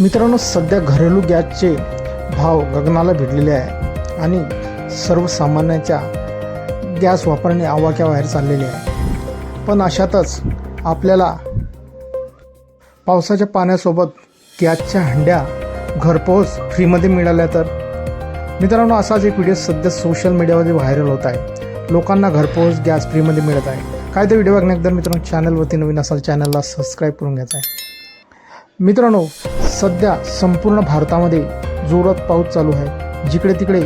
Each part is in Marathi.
मित्रांनो सध्या घरेलू गॅसचे भाव गगनाला भिडलेले आहे आणि सर्वसामान्यांच्या गॅस वापरणे आवाक्याबाहेर चाललेले आहे. पण अशातच आपल्याला पावसाच्या पाण्यासोबत गॅसच्या हंड्या घरपोच फ्रीमध्ये मिळाल्या तर? मित्रांनो असाच एक व्हिडिओ सध्या सोशल मीडियामध्ये व्हायरल होत आहे. लोकांना घरपोच गॅस फ्रीमध्ये मिळत आहे. काय तर व्हिडिओ बघण्याकरता मित्रांनो चॅनलवरती नवीन असाल चॅनलला सबस्क्राईब करून घ्यायचा आहे. मित्रांनो सध्या संपूर्ण भारतामध्ये जोरात पाऊस चालू आहे. जिकडे तिकडे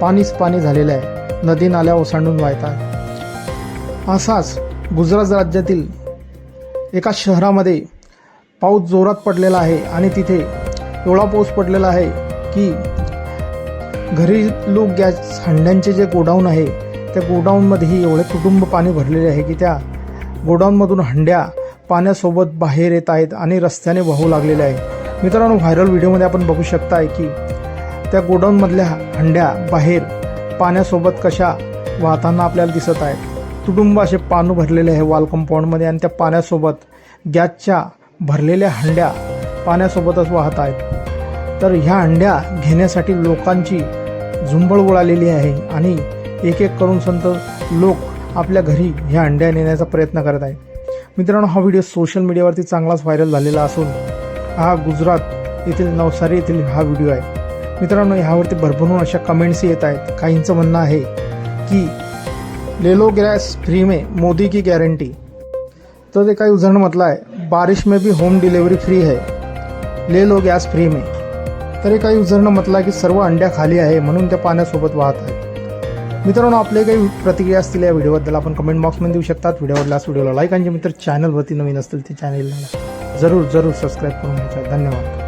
पाणीच पाणी झालेलं आहे. नदी नाल्या ओसांडून आहे असाच गुजरात राज्यातील एका शहरामध्ये पाऊस जोरात पडलेला आहे आणि तिथे एवढा पाऊस पडलेला आहे की घरेलू गॅस हंड्यांचे जे गोडाऊन आहे त्या गोडाऊनमध्येही एवढे कुटुंब पाणी भरलेले आहे की त्या गोडाऊनमधून हंड्या पाण्यासोबत बाहेर येत आहेत आणि रस्त्याने वाहू लागलेले आहे मित्रांनो व्हायरल व्हिडिओमध्ये आपण बघू शकताय की त्या गोडाऊनमधल्या हंड्या बाहेर पाण्यासोबत कशा वाहताना आपल्याला दिसत आहेत. कुटुंब असे पानं भरलेले आहे वॉल कंपाऊंडमध्ये आणि त्या पाण्यासोबत गॅसच्या भरलेल्या हंड्या पाण्यासोबतच वाहत आहेत. तर ह्या हंड्या घेण्यासाठी लोकांची झुंबळ उडालेली आहे आणि एक एक करून संत लोक आपल्या घरी ह्या अंड्या नेण्याचा प्रयत्न करत आहेत. मित्रांनो हा व्हिडिओ सोशल मीडियावरती चांगलाच व्हायरल झालेला असून हा गुजरात येथील नवसारी येथील हा व्हिडिओ आहे. मित्रांनो ह्यावरती भरभरून अशा कमेंट्स येत आहेत. काहींचं म्हणणं आहे की लेलो गॅस फ्री में मोदी की गॅरंटी तर ते काही उदाहरण म्हटलं आहे बारिश में भी होम डिलेवरी फ्री है. ले लो गॅस फ्री में. तर काही उदाहरण म्हटलं आहे की सर्व अंड्या खाली आहे म्हणून त्या पाण्यासोबत वाहत आहेत. मित्रांनो आपले काही प्रतिक्रिया असतील या व्हिडिओबद्दल आपण कमेंट बॉक्समध्ये देऊ शकतात. व्हिडिओ आवडल्यास व्हिडिओला लाईक आणि जे मित्र चॅनलवरती नवीन असतील ते चॅनलला जरूर जरूर सबस्क्राईब करून घ्यायचं. धन्यवाद.